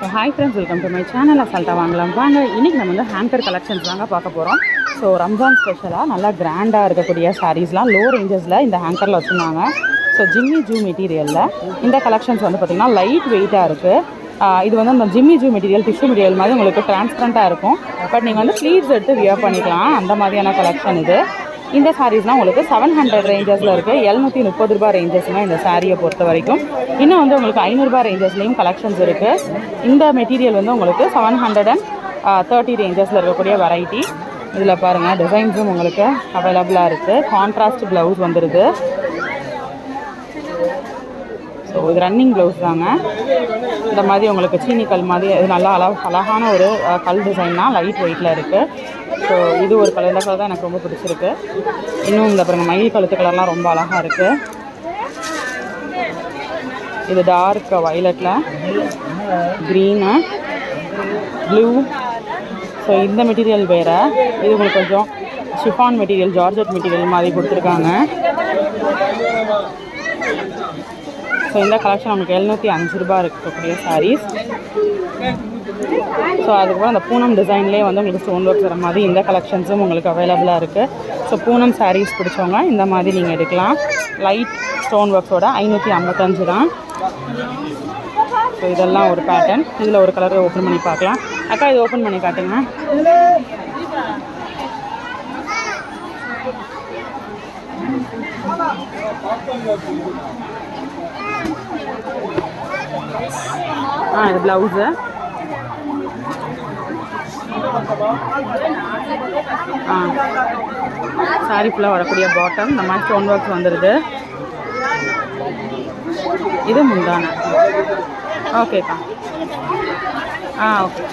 So hi friends welcome to my channel அசால்ட்டாக வாங்கலாம். வாங்க இன்றைக்கி நம்ம வந்து ஹேங்கர் கலெக்ஷன்ஸ் தாங்க பார்க்க போகிறோம் ஸோ ரம்ஜான் ஸ்பெஷலாக நல்லா கிராண்டாக இருக்கக்கூடிய சாரீஸ்லாம் லோ ரேஞ்சஸில் இந்த ஹேங்கரில் வச்சுருந்தாங்க. ஸோ ஜிம்மி ஜூ மெட்டீரியலில் இந்த கலெக்ஷன்ஸ் வந்து பார்த்திங்கன்னா லைட் வெயிட்டாக இருக்குது இது வந்து அந்த Jimmy Choo material tissue material மாதிரி உங்களுக்கு டிரான்ஸ்பரண்ட்டாக இருக்கும். பட் நீங்கள் வந்து ஸ்லீவ்ஸ் எடுத்து வியர் பண்ணிக்கலாம். அந்த மாதிரியான கலெக்ஷன் இது. இந்த சாரீஸ்லாம் உங்களுக்கு செவன் ஹண்ட்ரட் ரேஞ்சஸில் இருக்குது எழுநூற்றி முப்பது ரூபாய் ரேஞ்சஸ்னால் இந்த சாரியை பொறுத்த வரைக்கும். இன்னும் வந்து உங்களுக்கு ஐநூறுரூபா ரேஞ்சஸ்லேயும் கலெக்ஷன்ஸ் இருக்குது இந்த மெட்டீரியல் வந்து உங்களுக்கு செவன் ஹண்ட்ரட் அண்ட் தேர்ட்டி ரேஞ்சஸில் இருக்கக்கூடிய வெரைட்டி இதில் பாருங்கள் டிசைன்ஸும் உங்களுக்கு அவைலபிளாக இருக்குது கான்ட்ராஸ்ட் ப்ளவுஸ் வந்துடுது ஸோ இது ரன்னிங் ப்ளவுஸ் தாங்க. இந்த மாதிரி உங்களுக்கு சீனி கல் மாதிரி இது நல்லா அழ அழகான ஒரு கல் டிசைன்னா லைட் வெயிட்டில் இருக்குது ஸோ இது ஒரு கலர் இந்த கலர் தான் எனக்கு ரொம்ப பிடிச்சிருக்கு. இன்னும் இந்த பாருங்க மயில் கழுத்து கலர்லாம் ரொம்ப அழகாக இருக்குது இது டார்க் வயலட்டில் க்ரீனு ப்ளூ ஸோ இந்த மெட்டீரியல் வேறு. இது உங்களுக்கு கொஞ்சம் ஷிஃபான் மெட்டீரியல் ஜார்ஜட் மெட்டீரியல் மாதிரி கொடுத்துருக்காங்க. ஸோ இந்த கலெக்ஷன் நமக்கு எழுநூற்றி அஞ்சு ரூபாய் இருக்கக்கூடிய சாரீஸ் ஸோ அதுக்கப்புறம் அந்த பூனம் டிசைன்லேயே வந்து உங்களுக்கு ஸ்டோன் ஒர்க் வர மாதிரி இந்த கலெக்ஷன்ஸும் உங்களுக்கு அவைலபிளாக இருக்குது ஸோ பூனம் சாரீஸ் பிடிச்சவங்க இந்த மாதிரி நீங்கள் எடுக்கலாம். லைட் ஸ்டோன் ஒர்க்ஸோட ஐநூற்றி ஐம்பத்தஞ்சு தான். ஸோ இதெல்லாம் ஒரு பேட்டர்ன் இதில் ஒரு கலரை ஓப்பன் பண்ணி பார்க்கலாம். அக்கா இது ஓப்பன் பண்ணி காட்டுங்க ஆ இது ப்ளவுஸு சாரி ஃபுல்லாக வரக்கூடிய பாட்டம் இந்த மாதிரி ஸ்டோன் ஒர்க்ஸ் வந்துடுது இது முந்தான. ஓகேக்கா ஆ ஓகே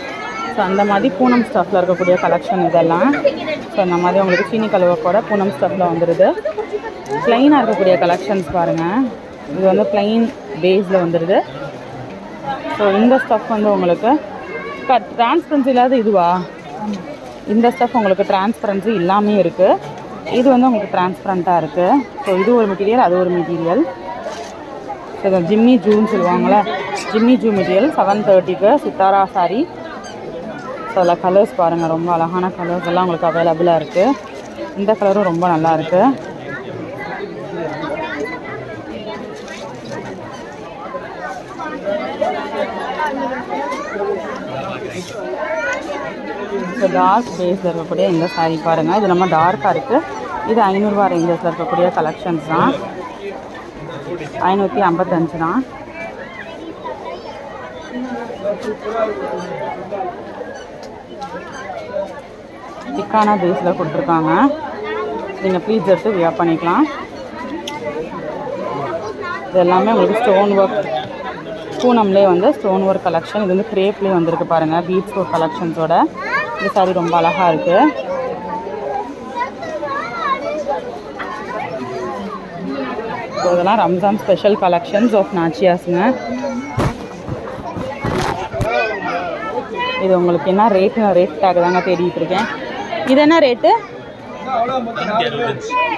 ஸோ அந்த மாதிரி பூனம் ஸ்டாஃபில் இருக்கக்கூடிய கலெக்ஷன் இதெல்லாம். ஸோ இந்த மாதிரி உங்களுக்கு சீனி கூட பூனம் ஸ்டஃப்பில் வந்துடுது ப்ளைனாக இருக்கக்கூடிய கலெக்ஷன்ஸ் பாருங்கள் இது வந்து ப்ளைன் பேஸில் வந்துடுது ஸோ இந்த ஸ்டஃப் வந்து உங்களுக்கு டிரான்ஸ்பரன்சி இல்லாத இதுவா? இந்த ஸ்டஃப் உங்களுக்கு டிரான்ஸ்பரன்சி இல்லாமே இருக்குது இது வந்து உங்களுக்கு டிரான்ஸ்பரண்ட்டாக இருக்குது ஸோ இது ஒரு மெட்டீரியல் அது ஒரு மெட்டீரியல் ஸோ ஜிம்மி ஜூன்னு சொல்லுவாங்களே ஜிம்மி ஜூ மெட்டீரியல் செவன் தேர்ட்டிக்கு சித்தாரா சாரி ஸோ அதில் கலர்ஸ் பாருங்கள் ரொம்ப அழகான கலர்ஸ் எல்லாம் உங்களுக்கு அவைலபிளாக இருக்குது இந்த கலரும் ரொம்ப நல்லா இருக்குது ஸோ டார்க் பேஸில் இருக்கக்கூடிய இந்த சாரி பாருங்கள் இது நம்ம டார்க்காக இருக்குது இது ஐநூறுரூவா ரேஞ்சஸில் இருக்கக்கூடிய கலெக்ஷன்ஸ் தான். ஐநூற்றி ஐம்பத்தஞ்சு தான். திக்கான பேஸில் கொடுத்துருக்காங்க. நீங்கள் ப்ளீஸ் எடுத்து வியா பண்ணிக்கலாம் இது எல்லாமே உங்களுக்கு ஸ்டோன் ஒர்க் பூனம்லேயே வந்து ஸ்டோன் ஒர்க் கலெக்ஷன் இது வந்து கிரேப்லேயே வந்திருக்கு பாருங்கள் பீட்ஸ் ஒர்க் கலெக்ஷன்ஸோட இந்த சாரி ரொம்ப அழகாக இருக்குது ஸோ இதெல்லாம் ரம்ஜான் ஸ்பெஷல் கலெக்ஷன்ஸ் ஆஃப் நாச்சியாஸுங்க இது உங்களுக்கு என்ன ரேட்டு ரேட் டேக் தாங்க தேடிட்டு இருக்கேன். இது என்ன ரேட்டு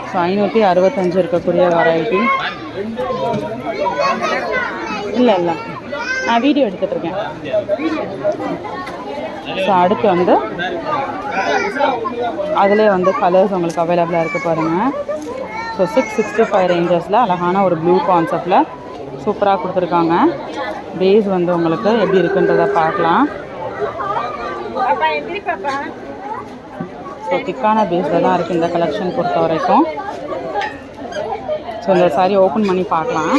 ஸோ ஐநூற்றி அறுபத்தஞ்சு இருக்கக்கூடிய வெரைட்டி இல்லை இல்லை. நான் வீடியோ எடுத்துகிட்டு இருக்கேன். ஸோ அடுத்து வந்து அதிலே வந்து கலர்ஸ் உங்களுக்கு அவைலபிளாக இருக்குது பாருங்கள் ஸோ சிக்ஸ் சிக்ஸ்டி ஃபைவ் ரேஞ்சஸில் அழகான ஒரு ப்ளூ கான்செப்டில் சூப்பராக கொடுத்துருக்காங்க. பேஸ் வந்து உங்களுக்கு எப்படி இருக்குன்றதை பார்க்கலாம். ஸோ திக்கான பேஸில் தான் இருக்குது இந்த கலெக்ஷன் பொறுத்த வரைக்கும் ஸோ இந்த சாரி ஓப்பன் பண்ணி பார்க்கலாம்.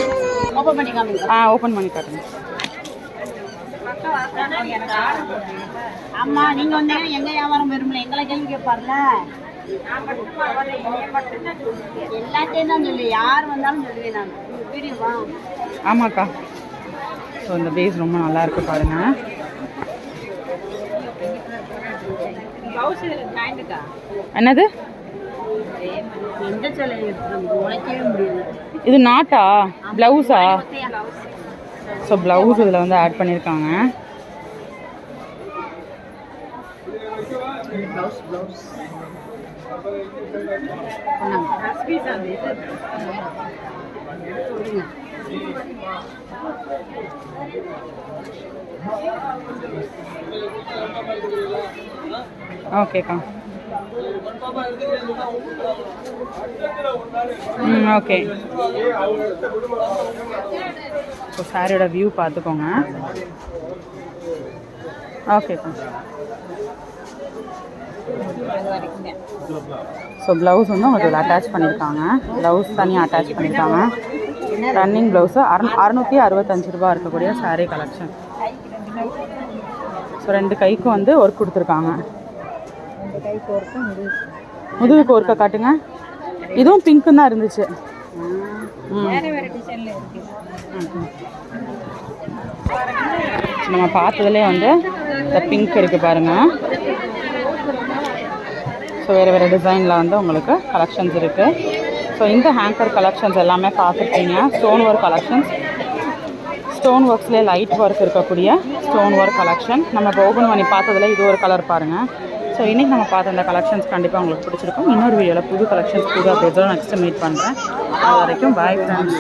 ஆ ஓப்பன் பண்ணி காட்டுங்க. அம்மா நீங்க வந்தீங்கன்னா எங்க வியாபாரம் வரும்ல எங்களை கேள்வி கேட்பார்ல. எல்லாத்தையும் தான் சொல்லு யார் வந்தாலும் சொல்லுவேன் நான். வீடியோவா ஆமாக்கா. ஸோ இந்த பேஸ் ரொம்ப நல்லா இருக்கு பாருங்க. என்னது? இது நாட்டா? ப்ளவுஸா? ஸோ ப்ளவுஸ் இதில் வந்து ஆட் பண்ணியிருக்காங்க. ஓகேக்கா ஓகே. ஸோ சாரியோட வியூ பார்த்துக்கோங்க. ஓகேக்கா ஸோ ப்ளவுஸ் வந்து உங்களுக்கு அட்டாச் பண்ணியிருக்காங்க. ப்ளவுஸ் தனியாக அட்டாச் பண்ணியிருக்காங்க. ரன்னிங் ப்ளவுஸு அறு அறுநூற்றி அறுபத்தஞ்சு ரூபா இருக்கக்கூடிய saree கலெக்ஷன் ஸோ ரெண்டு கைக்கும் வந்து ஒர்க் கொடுத்துருக்காங்க. முதுகுக்கு ஒர்க்கை காட்டுங்க. இதுவும் பிங்க்கு தான் இருந்துச்சு. நம்ம பார்த்ததுலேயே வந்து இந்த பிங்க் இருக்குது பாருங்கள் ஸோ வேறு வேறு டிசைனில் வந்து உங்களுக்கு கலெக்ஷன்ஸ் இருக்குது ஸோ இந்த ஹேங்கர் கலெக்ஷன்ஸ் எல்லாமே பார்த்துருக்கீங்க. ஸ்டோன் ஒர்க் கலெக்ஷன்ஸ் ஸ்டோன் ஒர்க்ஸ்லேயே லைட் ஒர்க் இருக்கக்கூடிய ஸ்டோன் ஒர்க் கலெக்ஷன் நம்ம போகணுமணி பார்த்ததுல இது ஒரு கலர் பாருங்கள் ஸோ இன்றைக்கி நம்ம பார்த்த இந்த கலெக்ஷன்ஸ் கண்டிப்பாக உங்களுக்கு பிடிச்சிருக்கும். இன்னொரு வீடியோவில் புது கலெக்ஷன்ஸ் புது அப்டேட்ஸோட நெக்ஸ்ட்டு மீட் பண்ணுறேன் அது வரைக்கும் பாய் ஃப்ரெண்ட்ஸ்